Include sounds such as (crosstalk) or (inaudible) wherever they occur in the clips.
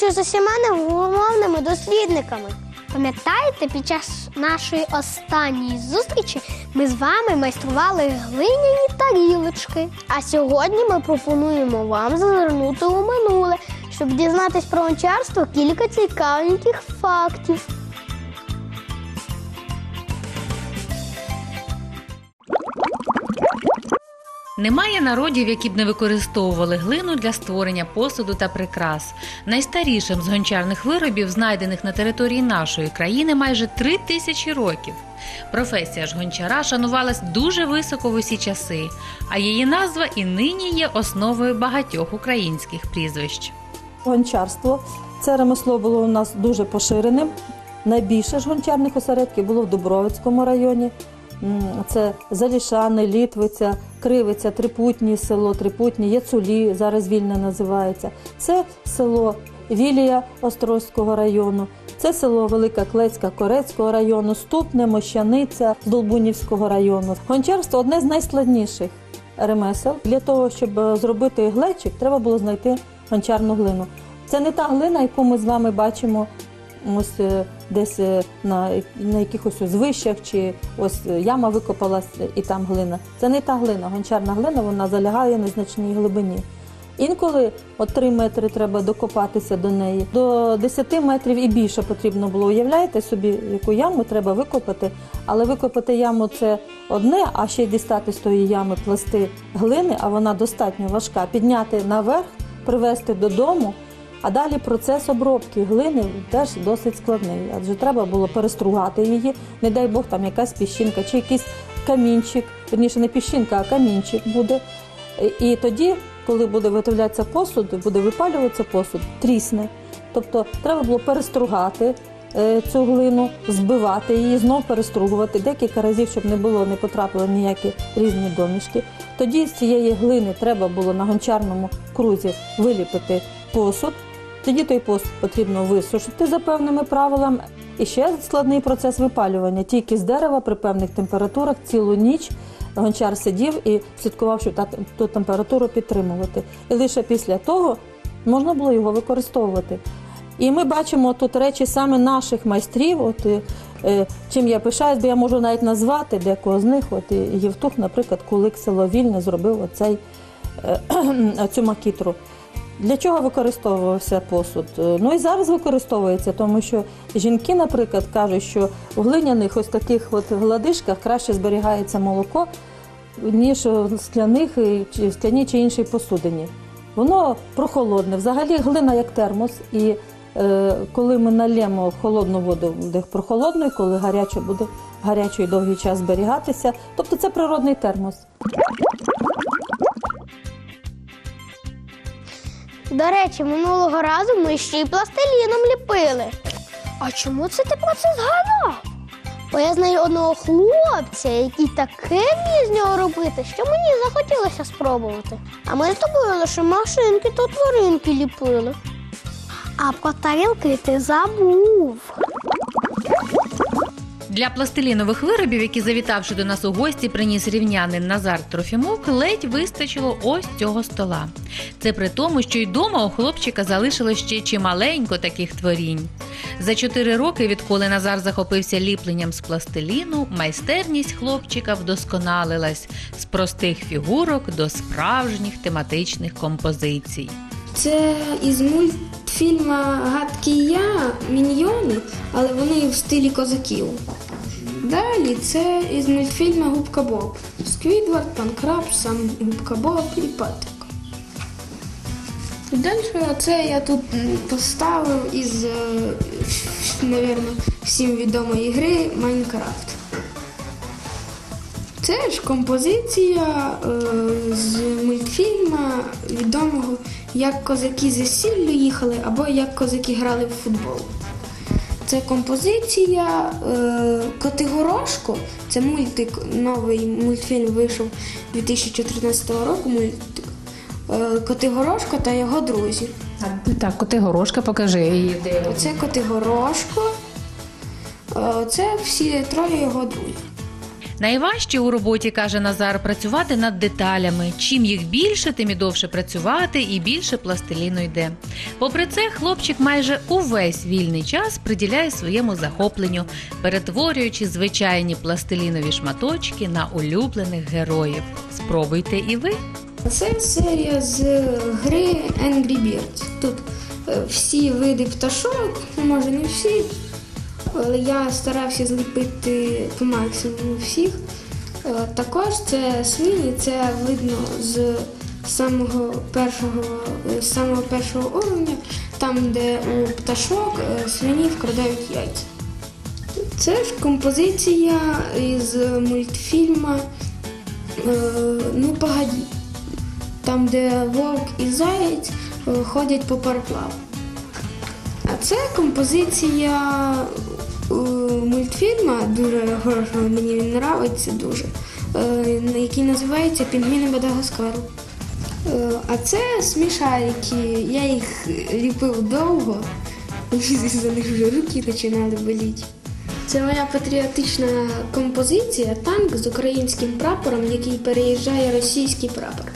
усіма невгомовними дослідниками. Пам'ятаєте, під час нашої останньої зустрічі ми з вами майстрували глиняні тарілочки. А сьогодні ми пропонуємо вам зазирнути у минуле, щоб дізнатись про гончарство кілька цікавеньких фактів. Немає народів, які б не використовували глину для створення посуду та прикрас. Найстарішим з гончарних виробів, знайдених на території нашої країни, майже три тисячі років. Професія ж гончара шанувалась дуже високо в усі часи, а її назва і нині є основою багатьох українських прізвищ. Гончарство це ремесло було у нас дуже поширеним. Найбільше ж гончарних осередків було в Дубровицькому районі. Це Залішани, Літвиця, Кривиця, Трипутні село, Трипутні, Яцулі, зараз вільне називається. Це село Вілія Острозького району, це село Велика Клецька Корецького району, Ступне, Мощаниця Долбунівського району. Гончарство одне з найскладніших ремесел. Для того, щоб е, зробити глечик, треба було знайти гончарну глину. Це не та глина, яку ми з вами бачимо ось е, десь е, на, на якихось ось вищах, чи ось е, яма викопалась і там глина. Це не та глина. Гончарна глина вона залягає на значній глибині. Інколи от 3 метри треба докопатися до неї. До 10 метрів і більше потрібно було. Уявляєте собі, яку яму треба викопати, але викопати яму це одне, а ще й дістати з тої ями пласти глини, а вона достатньо важка. Підняти наверх, привезти додому. А далі процес обробки глини теж досить складний, адже треба було перестругати її, не дай Бог, там якась піщинка чи якийсь камінчик, верніше не піщинка, а камінчик буде. І тоді, коли буде виготовлятися посуд, буде випалюватися посуд, трісне. Тобто треба було перестругати е, цю глину, збивати її, знов перестругувати декілька разів, щоб не було, не потрапило ніякі різні домішки. Тоді з цієї глини треба було на гончарному крузі виліпити посуд. Тоді той посуд потрібно висушити за певними правилами. І ще складний процес випалювання. Тільки з дерева при певних температурах цілу ніч гончар сидів і слідкував, щоб ту температуру підтримувати. І лише після того можна було його використовувати. І ми бачимо тут речі саме наших майстрів. От, е, чим я пишаюсь, бо я можу навіть назвати декого з них. От, Євтух, наприклад, Кулик село Вільне зробив оцей, е, (clears throat) цю макітру. Для чого використовувався посуд? Е, Ну і зараз використовується, тому що жінки, наприклад, кажуть, що в глиняних ось таких от гладишках краще зберігається молоко, ніж в скляних чи в скляній чи іншій посудині. Воно прохолодне. Взагалі глина як термос. І е, коли ми нальємо холодну воду, буде прохолодною, коли гаряча буде гарячий довгий час зберігатися. Тобто це природний термос. До речі, минулого разу ми ще й пластиліном ліпили. А чому це ти про це згадав? Бо я знаю одного хлопця, який таке вміє з нього робити, що мені захотілося спробувати. А ми з тобою лише машинки та тваринки ліпили. А про тарілки ти забув. Для пластилінових виробів, які завітавши до нас у гості, приніс рівнянин Назар Трофімук, ледь вистачило ось цього стола. Це при тому, що й дома у хлопчика залишилось ще чималенько таких творінь. За чотири роки, відколи Назар захопився ліпленням з пластиліну, майстерність хлопчика вдосконалилась з простих фігурок до справжніх тематичних композицій. Це із мультфільма Гадкий я міньйони, але вони в стилі козаків. Далі це із мультфільму Губка Боб. Сквідвард, Пан Краб, сам Губка Боб і Патрик. Далі це я тут поставив із, е, напевно, всім відомої гри Майнкрафт. Це ж композиція е, з мультфільма відомого як козаки з сіллю їхали або як козаки грали в футбол. Це композиція е, Котигорошко. Це мультик, новий мультфільм вийшов 2014 року. Мультик е, Котигорошко та його друзі. Так, коти горошка, покажи її. Де... Це Котигорошко. Е, це всі троє його друзів. Найважче у роботі, каже Назар, працювати над деталями. Чим їх більше, тим і довше працювати, і більше пластиліну йде. Попри це, хлопчик майже увесь вільний час приділяє своєму захопленню, перетворюючи звичайні пластилінові шматочки на улюблених героїв. Спробуйте і ви. Це серія з гри Angry Birds. Тут е, всі види пташок, ну, може не всі, але я старався зліпити по максимуму всіх. Е, Також це свині, це видно з самого першого, е, з самого першого уровня, там, де у пташок е, свині вкрадають яйця. Це ж композиція із мультфільма Ну погоді. Там, де вовк і заєць ходять по пароплаву. А це композиція мультфільма, дуже хорошого, мені він подобається дуже, е, який називається Пінгвіни Мадагаскару. Е, А це смішарики. Я їх ліпив довго, за них вже руки починали боліти. Це моя патріотична композиція танк з українським прапором, який переїжджає російський прапор.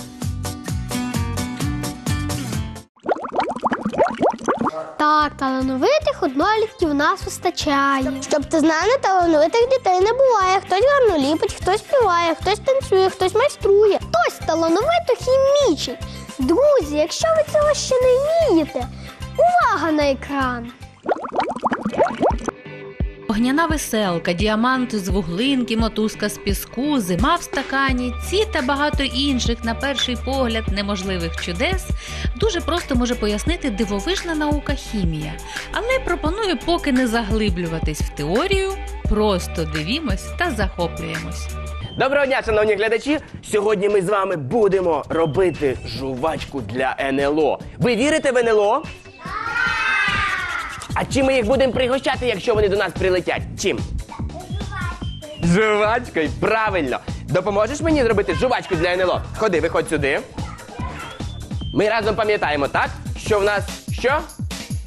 Талановитих однолітків нас вистачає. Щоб ти знала, талановитих дітей не буває. Хтось гарно ліпить, хтось співає, хтось танцює, хтось майструє, хтось талановито хімічить. Друзі, якщо ви цього ще не вмієте, увага на екран! Огняна веселка, діамант з вуглинки, мотузка з піску, зима в стакані, ці та багато інших, на перший погляд, неможливих чудес дуже просто може пояснити дивовижна наука хімія. Але пропоную поки не заглиблюватись в теорію, просто дивімось та захоплюємось. Доброго дня, шановні глядачі! Сьогодні ми з вами будемо робити жувачку для НЛО. Ви вірите в НЛО? А чим ми їх будемо пригощати, якщо вони до нас прилетять? Чим? Жувачкою, правильно. Допоможеш мені зробити жувачку для НЛО? Ходи, виходь сюди. Ми разом пам'ятаємо, так? Що в нас що?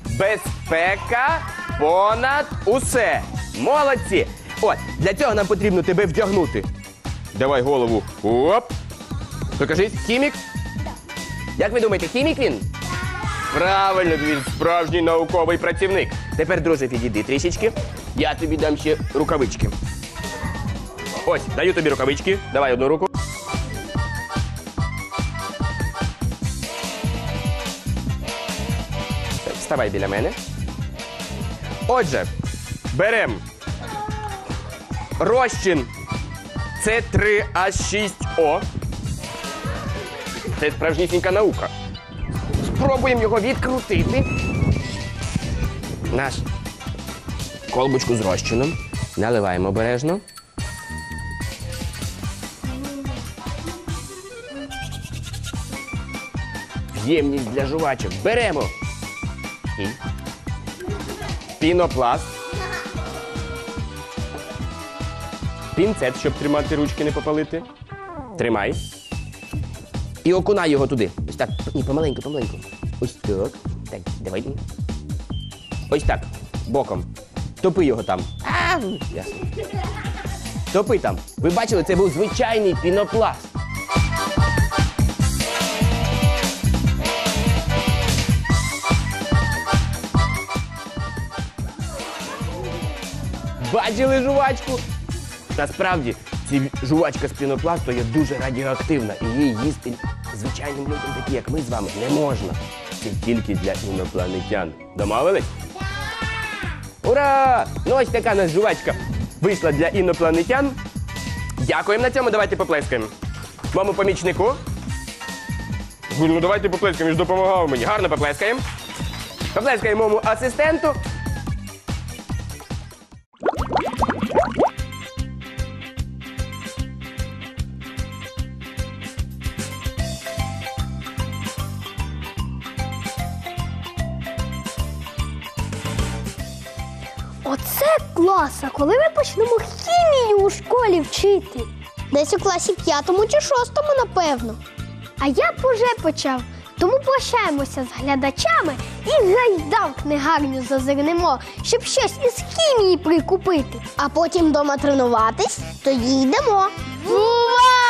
Безпека понад усе. Молодці! От, для цього нам потрібно тебе вдягнути. Давай голову. Оп. Покажись, хімік? Як ви думаєте, хімік він? Правильно, він справжній науковий працівник. Тепер, друже, підійди трішечки. Я тобі дам ще рукавички. Ось, даю тобі рукавички. Давай одну руку. Вставай біля мене. Отже, беремо розчин С3H6O. Це справжнісінька наука. Спробуємо його відкрутити. Наш колбочку з розчином. Наливаємо обережно. Ємність для жувачок. Беремо. І пінопласт. Пінцет, щоб тримати ручки, не попалити. Тримай. І окунай його туди. Ось так. Ні, помаленьку, помаленьку. Ось так. Так, давай. Ось так. Боком. Топи його там. Ясно. Топи там. Ви бачили, це був звичайний пінопласт. Бачили жувачку? Насправді, ці жувачка з пінопласту є дуже радіоактивна, і її їсти звичайним людям, такі як ми з вами, не можна. Це тільки для інопланетян. Домовились? Ура! Ну ось така нас жувачка вийшла для інопланетян. Дякуємо на цьому, давайте поплескаємо. Моєму помічнику. Ну давайте поплескаємо, він ж допомагав мені. Гарно поплескаємо. Поплескаємо моєму асистенту. Оце класа, коли ми почнемо хімію у школі вчити? Десь у класі п'ятому чи шостому, напевно. А я б уже почав. Тому прощаємося з глядачами і гайдам книгарню зазирнемо, щоб щось із хімії прикупити. А потім дома тренуватись, тоді йдемо. Бувай!